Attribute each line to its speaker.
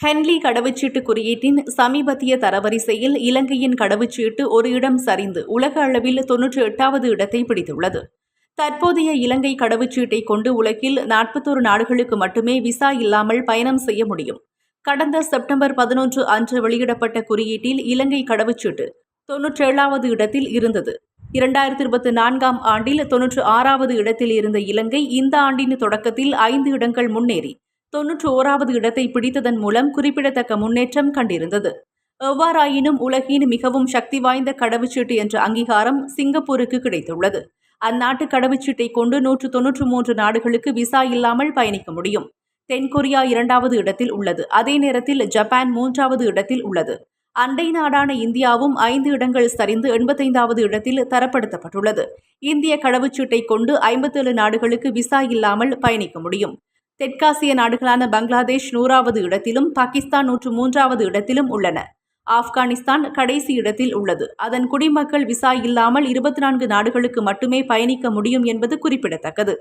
Speaker 1: Henle கடவுச்சீட்டு குறியீட்டின் சமீபத்திய தரவரிசையில் இலங்கையின் கடவுச்சீட்டு ஒரு இடம் சரிந்து உலக அளவில் தொன்னூற்றி எட்டாவது இடத்தை பிடித்துள்ளது. தற்போதைய இலங்கை கடவுச்சீட்டை கொண்டு உலகில் நாற்பத்தோரு நாடுகளுக்கு மட்டுமே விசா இல்லாமல் பயணம் செய்ய முடியும். கடந்த செப்டம்பர் பதினொன்று அன்று வெளியிடப்பட்ட குறியீட்டில் இலங்கை கடவுச்சீட்டு தொன்னூற்றேழாவது இடத்தில் இருந்தது. இரண்டாயிரத்தி இருபத்தி நான்காம் ஆண்டில் தொன்னூற்று ஆறாவது இடத்தில் இருந்த இலங்கை இந்த ஆண்டின் தொடக்கத்தில் ஐந்து இடங்கள் முன்னேறி தொன்னூற்று ஓராவது இடத்தை பிடித்ததன் மூலம் குறிப்பிடத்தக்க முன்னேற்றம் கண்டிருந்தது. எவ்வாறாயினும் உலகின் மிகவும் சக்தி வாய்ந்த கடவுச்சீட்டு என்ற அங்கீகாரம் சிங்கப்பூருக்கு கிடைத்துள்ளது. அந்நாட்டு கடவுச்சீட்டை கொண்டு நூற்று தொன்னூற்று மூன்று நாடுகளுக்கு விசா இல்லாமல் பயணிக்க முடியும். தென்கொரியா இரண்டாவது இடத்தில் உள்ளது. அதே நேரத்தில் ஜப்பான் மூன்றாவது இடத்தில் உள்ளது. அண்டை நாடான இந்தியாவும் ஐந்து இடங்கள் சரிந்து எண்பத்தைந்தாவது இடத்தில் தரப்படுத்தப்பட்டுள்ளது. இந்திய கடவுச்சீட்டை கொண்டு ஐம்பத்தேழு நாடுகளுக்கு விசா இல்லாமல் பயணிக்க முடியும். தெற்காசிய நாடுகளான பங்களாதேஷ் நூறாவது இடத்திலும் பாகிஸ்தான் நூற்று மூன்றாவது இடத்திலும் உள்ளன. ஆப்கானிஸ்தான் கடைசி இடத்தில் உள்ளது. அதன் குடிமக்கள் விசா இல்லாமல் இருபத்தி நான்கு நாடுகளுக்கு மட்டுமே பயணிக்க முடியும் என்பது குறிப்பிடத்தக்கது.